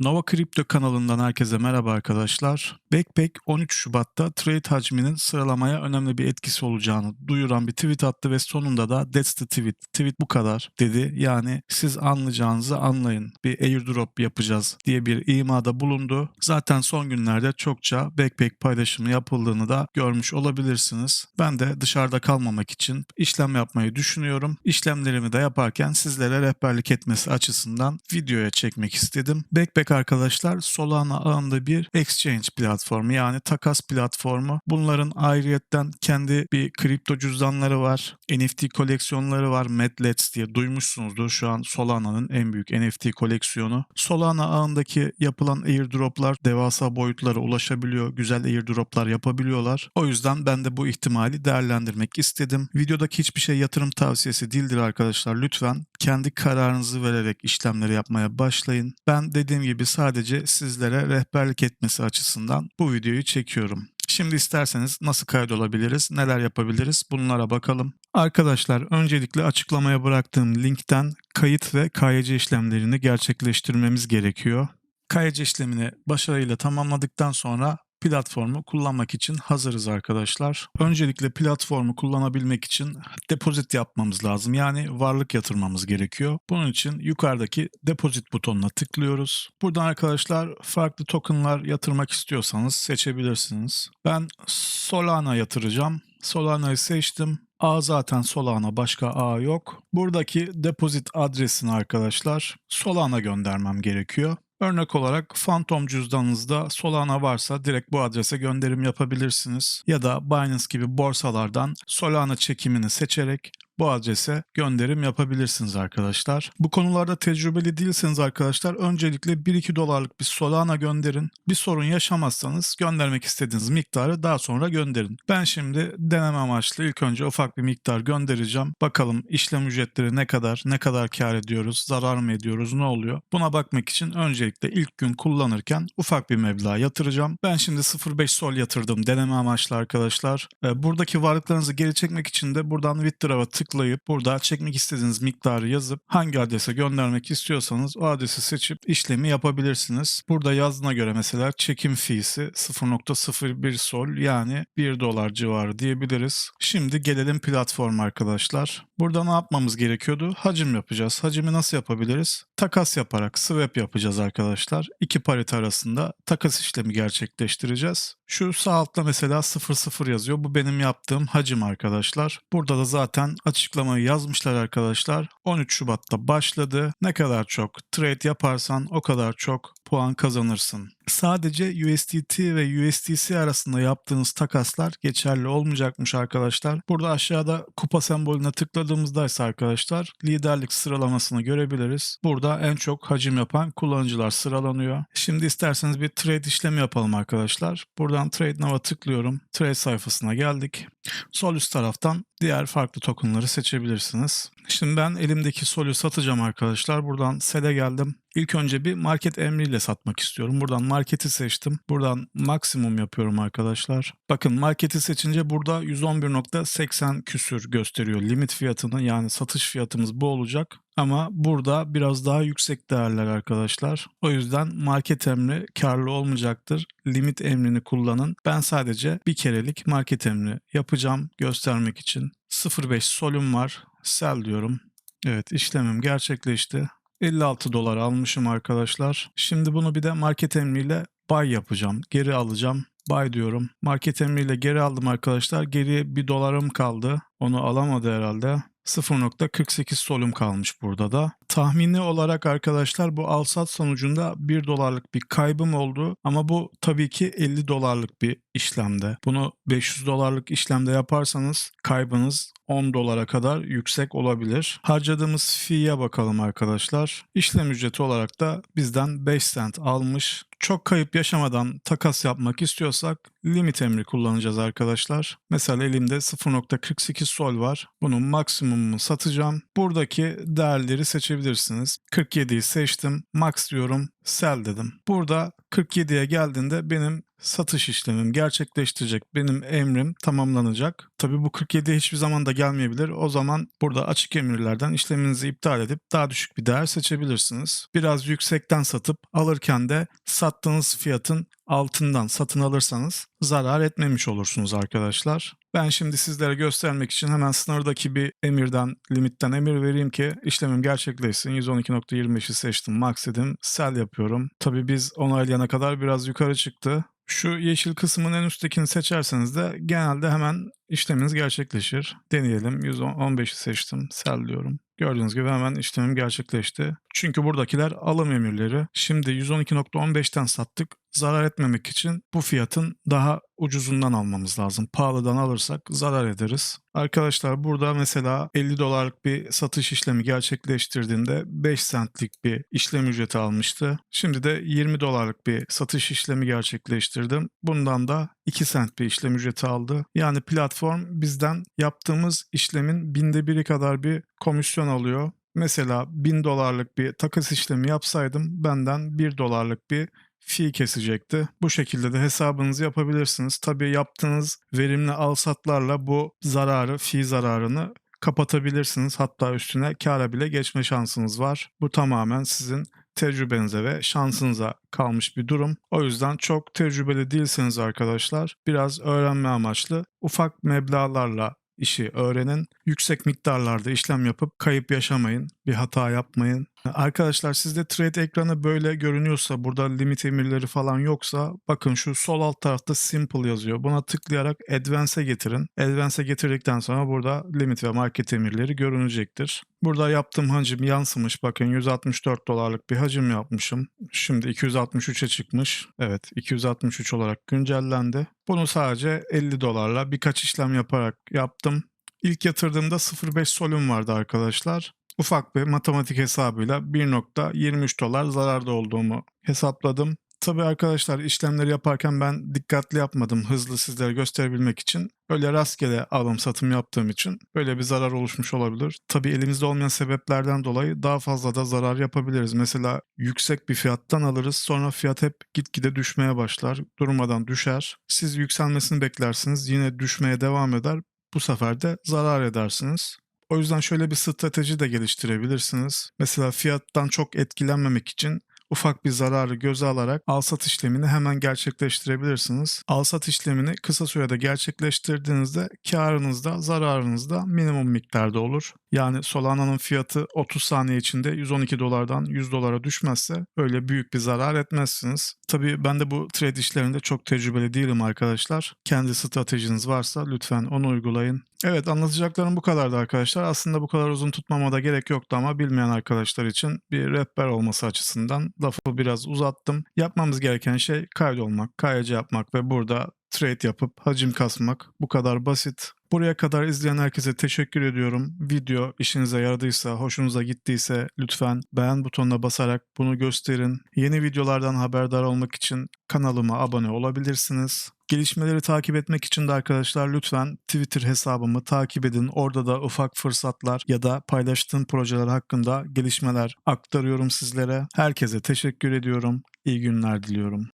Nova Crypto kanalından herkese merhaba arkadaşlar. Backpack 13 Şubat'ta trade hacminin sıralamaya önemli bir etkisi olacağını duyuran bir tweet attı ve sonunda da that's the tweet. Tweet bu kadar dedi. Yani siz anlayacağınızı anlayın. Bir airdrop yapacağız diye bir imada bulundu. Zaten son günlerde çokça Backpack paylaşımı yapıldığını da görmüş olabilirsiniz. Ben de dışarıda kalmamak için işlem yapmayı düşünüyorum. İşlemlerimi de yaparken sizlere rehberlik etmesi açısından videoya çekmek istedim. Backpack arkadaşlar Solana ağında bir exchange platformu yani takas platformu. Bunların ayrıyetten kendi bir kripto cüzdanları var. NFT koleksiyonları var. Medlets diye duymuşsunuzdur. Şu an Solana'nın en büyük NFT koleksiyonu. Solana ağındaki yapılan airdroplar devasa boyutlara ulaşabiliyor. Güzel airdroplar yapabiliyorlar. O yüzden ben de bu ihtimali değerlendirmek istedim. Videodaki hiçbir şey yatırım tavsiyesi değildir arkadaşlar. Lütfen kendi kararınızı vererek işlemleri yapmaya başlayın. Ben dediğim gibi sadece sizlere rehberlik etmesi açısından bu videoyu çekiyorum. Şimdi isterseniz nasıl kaydolabiliriz, neler yapabiliriz bunlara bakalım. Arkadaşlar öncelikle açıklamaya bıraktığım linkten kayıt ve KYC işlemlerini gerçekleştirmemiz gerekiyor. KYC işlemini başarıyla tamamladıktan sonra platformu kullanmak için hazırız arkadaşlar. Öncelikle platformu kullanabilmek için depozit yapmamız lazım. Yani varlık yatırmamız gerekiyor. Bunun için yukarıdaki depozit butonuna tıklıyoruz. Buradan arkadaşlar farklı tokenlar yatırmak istiyorsanız seçebilirsiniz. Ben Solana yatıracağım. Solana'yı seçtim. A zaten Solana başka A yok. Buradaki depozit adresini arkadaşlar Solana göndermem gerekiyor. Örnek olarak Phantom cüzdanınızda Solana varsa direkt bu adrese gönderim yapabilirsiniz. Ya da Binance gibi borsalardan Solana çekimini seçerek bu adrese gönderim yapabilirsiniz arkadaşlar. Bu konularda tecrübeli değilseniz arkadaşlar öncelikle 1-2 dolarlık bir Solana gönderin. Bir sorun yaşamazsanız göndermek istediğiniz miktarı daha sonra gönderin. Ben şimdi deneme amaçlı ilk önce ufak bir miktar göndereceğim. Bakalım işlem ücretleri ne kadar, ne kadar kar ediyoruz, zarar mı ediyoruz, ne oluyor? Buna bakmak için öncelikle ilk gün kullanırken ufak bir meblağ yatıracağım. Ben şimdi 0.5 sol yatırdım deneme amaçlı arkadaşlar. Buradaki varlıklarınızı geri çekmek için de buradan withdraw'a tıklayın tıklayıp burada çekmek istediğiniz miktarı yazıp hangi adrese göndermek istiyorsanız o adresi seçip işlemi yapabilirsiniz. Burada yazdığına göre mesela çekim fee'si 0.01 sol yani 1 dolar civarı diyebiliriz. Şimdi gelelim platform arkadaşlar. Burada ne yapmamız gerekiyordu? Hacim yapacağız. Hacimi nasıl yapabiliriz? Takas yaparak swap yapacağız arkadaşlar. İki parite arasında takas işlemi gerçekleştireceğiz. Şu sağ altta mesela 00 yazıyor. Bu benim yaptığım hacim arkadaşlar. Burada da zaten açıklamayı yazmışlar arkadaşlar. 13 Şubat'ta başladı. Ne kadar çok trade yaparsan o kadar çok puan kazanırsın. Sadece USDT ve USDC arasında yaptığınız takaslar geçerli olmayacakmış arkadaşlar. Burada aşağıda kupa sembolüne tıkladığımızda ise arkadaşlar liderlik sıralamasını görebiliriz. Burada en çok hacim yapan kullanıcılar sıralanıyor. Şimdi isterseniz bir trade işlemi yapalım arkadaşlar. Buradan Trade Now'a tıklıyorum. Trade sayfasına geldik. Sol üst taraftan diğer farklı tokenları seçebilirsiniz. Şimdi ben elimdeki Sol'ü satacağım arkadaşlar. Buradan Sel'e geldim. İlk önce bir market emriyle satmak istiyorum. Buradan marketi seçtim. Buradan maksimum yapıyorum arkadaşlar. Bakın marketi seçince burada 111.80 küsür gösteriyor limit fiyatını yani satış fiyatımız bu olacak. Ama burada biraz daha yüksek değerler arkadaşlar. O yüzden market emri karlı olmayacaktır. Limit emrini kullanın. Ben sadece bir kerelik market emri yapacağım göstermek için. 0.5 solüm var. Sell diyorum. Evet işlemim gerçekleşti. 56 dolar almışım arkadaşlar. Şimdi bunu bir de market emriyle buy yapacağım. Geri alacağım. Buy diyorum. Market emriyle geri aldım arkadaşlar. Geriye 1 dolarım kaldı. Onu alamadı herhalde. 0.48 solum kalmış burada da. Tahmini olarak arkadaşlar bu alsat sonucunda 1 dolarlık bir kaybım oldu ama bu tabii ki 50 dolarlık bir işlemde. Bunu 500 dolarlık işlemde yaparsanız kaybınız 10 dolara kadar yüksek olabilir. Harcadığımız fee'ye bakalım arkadaşlar. İşlem ücreti olarak da bizden 5 cent almış. Çok kayıp yaşamadan takas yapmak istiyorsak limit emri kullanacağız arkadaşlar. Mesela elimde 0.48 sol var. Bunun maksimumunu satacağım. Buradaki değerleri seçebilirsiniz. 47'yi seçtim. Max diyorum. Sell dedim. Burada 47'ye geldiğinde benim satış işlemim gerçekleştirecek. Benim emrim tamamlanacak. Tabii bu 47'ye hiçbir zaman da gelmeyebilir. O zaman burada açık emirlerden işleminizi iptal edip daha düşük bir değer seçebilirsiniz. Biraz yüksekten satıp alırken de sattığınız fiyatın altından satın alırsanız zarar etmemiş olursunuz arkadaşlar. Ben şimdi sizlere göstermek için hemen sınırdaki bir emirden, limitten emir vereyim ki işlemim gerçekleşsin. 112.25'i seçtim, max dedim, sell yapıyorum. Tabii biz onaylayana kadar biraz yukarı çıktı. Şu yeşil kısmın en üsttekini seçerseniz de genelde hemen işleminiz gerçekleşir. Deneyelim. 115'i seçtim. Sell diyorum. Gördüğünüz gibi hemen işlemim gerçekleşti. Çünkü buradakiler alım emirleri. Şimdi 112.15'ten sattık. Zarar etmemek için bu fiyatın daha ucuzundan almamız lazım. Pahalıdan alırsak zarar ederiz. Arkadaşlar burada mesela 50 dolarlık bir satış işlemi gerçekleştirdiğinde 5 centlik bir işlem ücreti almıştı. Şimdi de 20 dolarlık bir satış işlemi gerçekleştirdim. Bundan da 2 cent bir işlem ücreti aldı. Yani platform bizden yaptığımız işlemin binde biri kadar bir komisyon alıyor. Mesela 1000 dolarlık bir takas işlemi yapsaydım benden 1 dolarlık bir fee kesecekti. Bu şekilde de hesabınızı yapabilirsiniz. Tabii yaptığınız verimli alsatlarla bu zararı, fee zararını kapatabilirsiniz. Hatta üstüne kâra bile geçme şansınız var. Bu tamamen sizin tecrübenize ve şansınıza kalmış bir durum. O yüzden çok tecrübeli değilseniz arkadaşlar biraz öğrenme amaçlı ufak meblağlarla işi öğrenin. Yüksek miktarlarda işlem yapıp kayıp yaşamayın. Bir hata yapmayın. Arkadaşlar sizde trade ekranı böyle görünüyorsa burada limit emirleri falan yoksa bakın şu sol alt tarafta simple yazıyor. Buna tıklayarak advance'e getirin. Advance'e getirdikten sonra burada limit ve market emirleri görünecektir. Burada yaptığım hacim yansımış. Bakın 164 dolarlık bir hacim yapmışım. Şimdi 263'e çıkmış. Evet 263 olarak güncellendi. Bunu sadece 50 dolarla birkaç işlem yaparak yaptım. İlk yatırdığımda 0.5 solüm vardı arkadaşlar. Ufak bir matematik hesabıyla 1.23 dolar zararda olduğumu hesapladım. Tabii arkadaşlar işlemleri yaparken ben dikkatli yapmadım hızlı sizlere gösterebilmek için. Böyle rastgele alım satım yaptığım için böyle bir zarar oluşmuş olabilir. Tabii elimizde olmayan sebeplerden dolayı daha fazla da zarar yapabiliriz. Mesela yüksek bir fiyattan alırız sonra fiyat hep gitgide düşmeye başlar. Durmadan düşer. Siz yükselmesini beklersiniz yine düşmeye devam eder. Bu sefer de zarar edersiniz. O yüzden şöyle bir strateji de geliştirebilirsiniz. Mesela fiyattan çok etkilenmemek için ufak bir zararı göze alarak alsat işlemini hemen gerçekleştirebilirsiniz. Alsat işlemini kısa sürede gerçekleştirdiğinizde karınız da zararınız da minimum miktarda olur. Yani Solana'nın fiyatı 30 saniye içinde 112 dolardan 100 dolara düşmezse öyle büyük bir zarar etmezsiniz. Tabii ben de bu trade işlerinde çok tecrübeli değilim arkadaşlar. Kendi stratejiniz varsa lütfen onu uygulayın. Evet anlatacaklarım bu kadardı arkadaşlar. Aslında bu kadar uzun tutmama da gerek yoktu ama bilmeyen arkadaşlar için bir rehber olması açısından lafı biraz uzattım. Yapmamız gereken şey kaydolmak, KYC yapmak ve burada trade yapıp hacim kasmak. Bu kadar basit. Buraya kadar izleyen herkese teşekkür ediyorum. Video işinize yaradıysa, hoşunuza gittiyse lütfen beğen butonuna basarak bunu gösterin. Yeni videolardan haberdar olmak için kanalıma abone olabilirsiniz. Gelişmeleri takip etmek için de arkadaşlar lütfen Twitter hesabımı takip edin. Orada da ufak fırsatlar ya da paylaştığım projeler hakkında gelişmeler aktarıyorum sizlere. Herkese teşekkür ediyorum. İyi günler diliyorum.